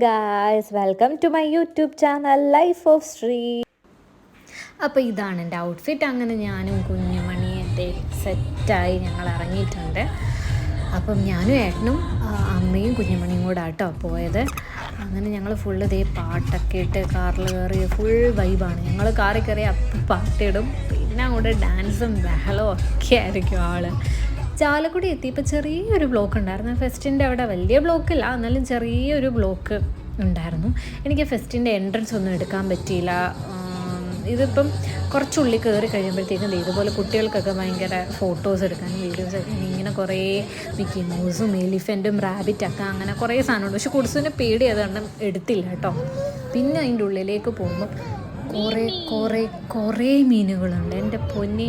Guys welcome to my YouTube channel life of Sree അപ്പോൾ ഇതാണ് എന്റെ ഔട്ട്ഫിറ്റ് അങ്ങനെ ഞാനും കുഞ്ഞുമണിയൊക്കെ സെറ്റായി ഞങ്ങൾ ഇറങ്ങിയിട്ടുണ്ട്. അപ്പം ഞാനും ഏട്ടനും അമ്മയും കുഞ്ഞുമണിയും കൂടെ ആട്ടോ പോയത്. അങ്ങനെ ഞങ്ങൾ ഫുള്ള് ഇതേ പാട്ടൊക്കെ ഇട്ട് കാറിൽ കയറി ഫുൾ വൈബാണ് ഞങ്ങൾ കാറിൽ കയറി അപ്പം പാട്ടിടും പിന്നെ അങ്ങോട്ട് ഡാൻസും ബഹളവും ഒക്കെ ആയിരിക്കും ആൾ. ചാലക്കുടി എത്തിയപ്പോൾ ചെറിയൊരു ബ്ലോക്ക് ഉണ്ടായിരുന്നു. ഫെസ്റ്റിന്റെ അവിടെ വലിയ ബ്ലോക്കില്ല എന്നാലും ചെറിയൊരു ബ്ലോക്ക് ഉണ്ടായിരുന്നു. എനിക്ക് ഫെസ്റ്റിന്റെ എൻട്രൻസ് ഒന്നും എടുക്കാൻ പറ്റിയില്ല. ഇതിപ്പം കുറച്ചുള്ളിൽ കയറി കഴിയുമ്പോഴത്തേക്കും ഇതുപോലെ കുട്ടികൾക്കൊക്കെ ഭയങ്കര ഫോട്ടോസ് എടുക്കാനും വീഡിയോസ് എടുക്കാനും ഇങ്ങനെ കുറേ മിക്കി മൗസും എലിഫന്റും റാബിറ്റൊക്കെ അങ്ങനെ കുറേ സാധനമുണ്ട്. പക്ഷെ കുടിസിന് പേടി അതുകൊണ്ട് എടുത്തില്ല കേട്ടോ. പിന്നെ അതിന്റെ ഉള്ളിലേക്ക് പോകുമ്പോൾ കുറേ കുറേ കുറേ മീനുകളുണ്ട്. എന്റെ പൊന്നി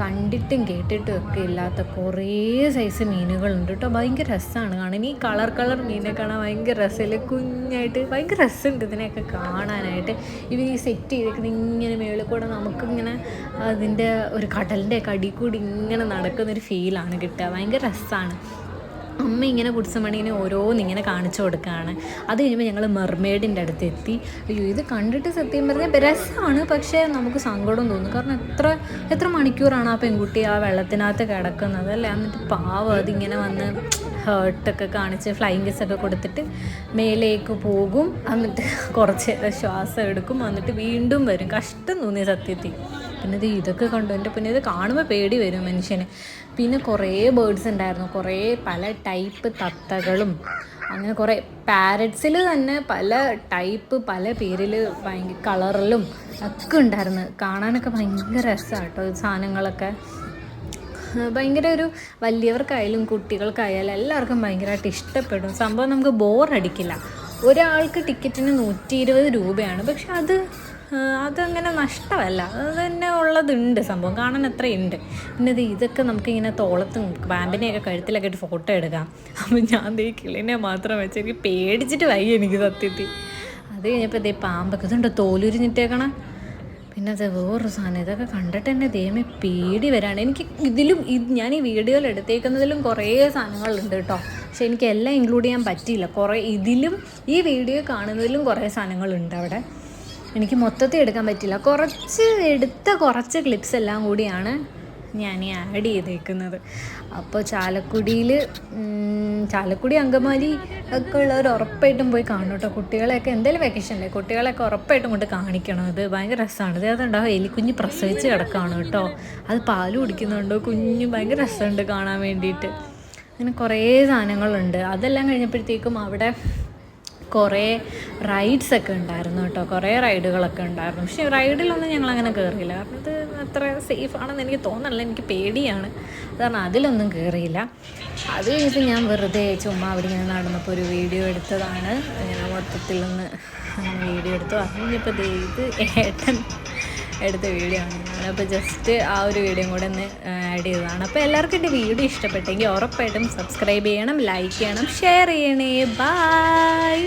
കണ്ടിട്ടും കേട്ടിട്ടും ഒക്കെ ഇല്ലാത്ത കുറേ സൈസ് മീനുകളുണ്ട് കേട്ടോ ഭയങ്കര രസമാണ് കാണാൻ. ഈ കളർ കളർ മീനെ കാണാൻ ഭയങ്കര രസമില്ല കുഞ്ഞായിട്ട് ഭയങ്കര രസമുണ്ട് ഇതിനെയൊക്കെ കാണാനായിട്ട്. ഇവർ ഈ സെറ്റ് ചെയ്തേക്കുന്ന ഇങ്ങനെ മേളിൽ കൂടെ നമുക്കിങ്ങനെ അതിന്റെ ഒരു കടലിന്റെ ഒക്കെ അടി കൂടി ഇങ്ങനെ നടക്കുന്നൊരു ഫീലാണ് കിട്ടുക. ഭയങ്കര രസമാണ് അമ്മ ഇങ്ങനെ കുടിസമണീനെ ഓരോന്നിങ്ങനെ കാണിച്ചു കൊടുക്കുകയാണ് അത് കഴിയുമ്പോൾ ഞങ്ങൾ മെർമെയ്ഡിന്റെ അടുത്ത് എത്തി. അയ്യോ ഇത് കണ്ടിട്ട് സത്യം പറഞ്ഞാൽ രസമാണ് പക്ഷേ നമുക്ക് സങ്കടം തോന്നും. കാരണം എത്ര എത്ര മണിക്കൂറാണ് ആ പെൺകുട്ടി ആ വെള്ളത്തിനകത്ത് കിടക്കുന്നത് അല്ലേ? എന്നിട്ട് പാവം അതിങ്ങനെ വന്ന് ഹേർട്ടൊക്കെ കാണിച്ച് ഫ്ലൈങ് കിസ്സൊക്കെ കൊടുത്തിട്ട് മേലേക്ക് പോകും. എന്നിട്ട് കുറച്ച് ശ്വാസം എടുക്കും. എന്നിട്ട് വീണ്ടും വരും. കഷ്ടം തോന്നിയ സത്യത്തിൽ. പിന്നെ ഇത് ഇതൊക്കെ കണ്ടു. എന്റെ പിന്നെ ഇത് കാണുമ്പോൾ പേടി വരും മനുഷ്യന്. പിന്നെ കുറേ ബേർഡ്സ് ഉണ്ടായിരുന്നു. കുറേ പല ടൈപ്പ് തത്തകളും അങ്ങനെ കുറേ പാരറ്റ്സിൽ തന്നെ പല ടൈപ്പ് പല പേരിൽ ഭയങ്കര കളറിലും ഒക്കെ ഉണ്ടായിരുന്നു. കാണാനൊക്കെ ഭയങ്കര രസമാണ് കേട്ടോ സാധനങ്ങളൊക്കെ. ഭയങ്കര ഒരു വലിയവർക്കായാലും കുട്ടികൾക്കായാലും എല്ലാവർക്കും ഭയങ്കരമായിട്ട് ഇഷ്ടപ്പെടും. സംഭവം നമുക്ക് ബോറടിക്കില്ല ഒരാൾക്ക് ടിക്കറ്റിന് നൂറ്റി ഇരുപത് രൂപയാണ്. പക്ഷെ അത് അതങ്ങനെ നഷ്ടമല്ല. അത് തന്നെ ഉള്ളതുണ്ട് സംഭവം. കാണാൻ അത്രയുണ്ട്. പിന്നെ ഇത് ഇതൊക്കെ നമുക്കിങ്ങനെ തോളത്തും പാമ്പിനെയൊക്കെ കഴുത്തിലൊക്കെ ഇട്ട് ഫോട്ടോ എടുക്കാം. അപ്പം ഞാൻ ദേ കിളിനെ മാത്രം വെച്ച് എനിക്ക് പേടിച്ചിട്ട് വയ്യ എനിക്ക് സത്യത്തിൽ. അത് കഴിഞ്ഞപ്പോൾ ഇതേ പാമ്പൊക്കെ ഇതുണ്ട് തോലുരിഞ്ഞിട്ടേക്കണം. പിന്നെ അത് വേറൊരു സാധനം ഇതൊക്കെ കണ്ടിട്ട് തന്നെ ദൈവമേ പേടി വരാണ്. എനിക്ക് ഇതിലും ഇത് ഞാൻ ഈ വീഡിയോയിൽ എടുത്തേക്കുന്നതിലും കുറേ സാധനങ്ങളുണ്ട് കേട്ടോ. പക്ഷെ എനിക്ക് എല്ലാം ഇൻക്ലൂഡ് ചെയ്യാൻ പറ്റിയില്ല. കുറേ ഇതിലും ഈ വീഡിയോ കാണുന്നതിലും കുറേ സാധനങ്ങളുണ്ട് അവിടെ. എനിക്ക് മൊത്തത്തിൽ എടുക്കാൻ പറ്റില്ല. കുറച്ച് എടുത്ത കുറച്ച് ക്ലിപ്സ് എല്ലാം കൂടിയാണ് ഞാൻ ഈ ആഡ് ചെയ്തേക്കുന്നത് അപ്പോൾ ചാലക്കുടിയിൽ ചാലക്കുടി അങ്കമാലി ഒക്കെ ഉള്ളവർ ഉറപ്പായിട്ടും പോയി കാണും കേട്ടോ കുട്ടികളെയൊക്കെ എന്തെങ്കിലും വെക്കേഷൻ അല്ലേ? കുട്ടികളെയൊക്കെ ഉറപ്പായിട്ടും കൊണ്ട് കാണിക്കണം. അത് ഭയങ്കര രസമാണ് ഇത് അതുണ്ടാവും എലിക്കുഞ്ഞ് പ്രസവിച്ച് കിടക്കുകയാണ് കേട്ടോ അത് പാൽ കുടിക്കുന്നുണ്ടോ? കുഞ്ഞ് ഭയങ്കര രസമുണ്ട് കാണാൻ വേണ്ടിയിട്ട്. അങ്ങനെ കുറേ സാധനങ്ങളുണ്ട്. അതെല്ലാം കഴിഞ്ഞപ്പോഴത്തേക്കും അവിടെ കുറേ റൈഡ്സ് ഒക്കെ ഉണ്ടായിരുന്നു കേട്ടോ. കുറേ റൈഡുകളൊക്കെ ഉണ്ടായിരുന്നു. പക്ഷേ റൈഡിലൊന്നും ഞങ്ങൾ അങ്ങനെ കയറിയില്ല കാരണം ഇത് അത്ര സേഫ് ആണെന്ന് എനിക്ക് തോന്നണില്ല. എനിക്ക് പേടിയാണ്. കാരണം അതിലൊന്നും കയറിയില്ല അത് കഴിഞ്ഞിട്ട് ഞാൻ വെറുതെ ചുമ്മാ അവിടെ ഇങ്ങനെ നടന്നപ്പോൾ ഒരു വീഡിയോ എടുത്തതാണ്. ഇങ്ങനെ മൊത്തത്തിൽ ഒന്ന് വീഡിയോ എടുത്തു. അത് കഴിഞ്ഞപ്പോൾ ഇത് ഏട്ടൻ എടുത്ത വീഡിയോ ആണ്. അപ്പോൾ ജസ്റ്റ് ആ ഒരു വീഡിയോ കൂടെ ഒന്ന് ആഡ് ചെയ്തതാണ്. അപ്പോൾ എല്ലാവർക്കും എന്റെ വീഡിയോ ഇഷ്ടപ്പെട്ടെങ്കിൽ ഉറപ്പായിട്ടും സബ്സ്ക്രൈബ് ചെയ്യണം ലൈക്ക് ചെയ്യണം ഷെയർ ചെയ്യണേ. ബൈ